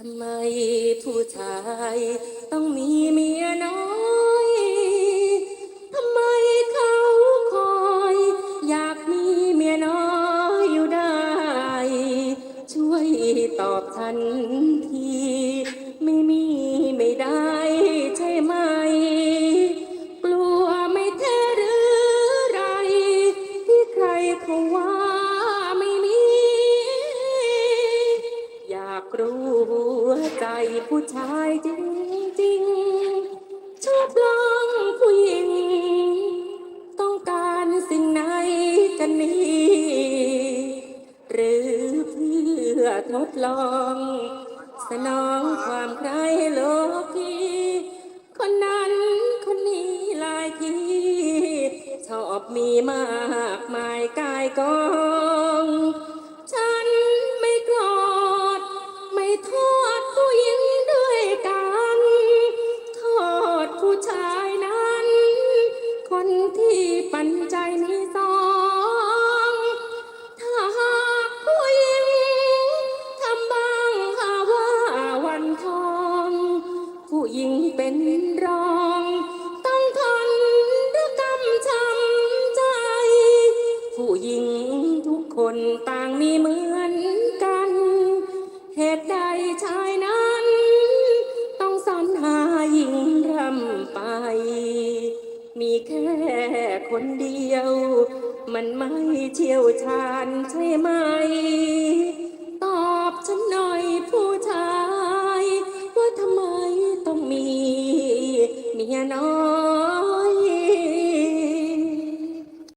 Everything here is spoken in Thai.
ทำไมผู้ชายต้องมีเมียน้อย ทำไมเขาคอย อยากมีเมียน้อยอยู่ได้ ช่วยตอบทันที ไม่มีไม่ได้ใช่ไหม กลัวไม่แท้หรือไร ที่ใครเขาว่า กรู้หัวใจผู้ชายจริงๆ ชอบลองผู้หญิง ต้องการสิ่งไหนกันนี่หรือเพื่อทดลอง สนองความใครโลกีคนนั้นคนนี้หลายทีชอบมีมากมายกายกอง ผู้ชายนั้น คนที่ปันใจมีสองถ้าหากผู้หญิงทำบ้างหาว่าวันทอง ผู้หญิงเป็นรอง ต้องทนด้วยกำช้ำใจ ผู้หญิงทุกคนต่างมีเหมือนกัน เหตุใด มีแค่คนเดียว มันไม่เชี่ยวชาญใช่ไหม ตอบฉันหน่อยผู้ชาย ว่าทำไมต้องมีเมียน้อย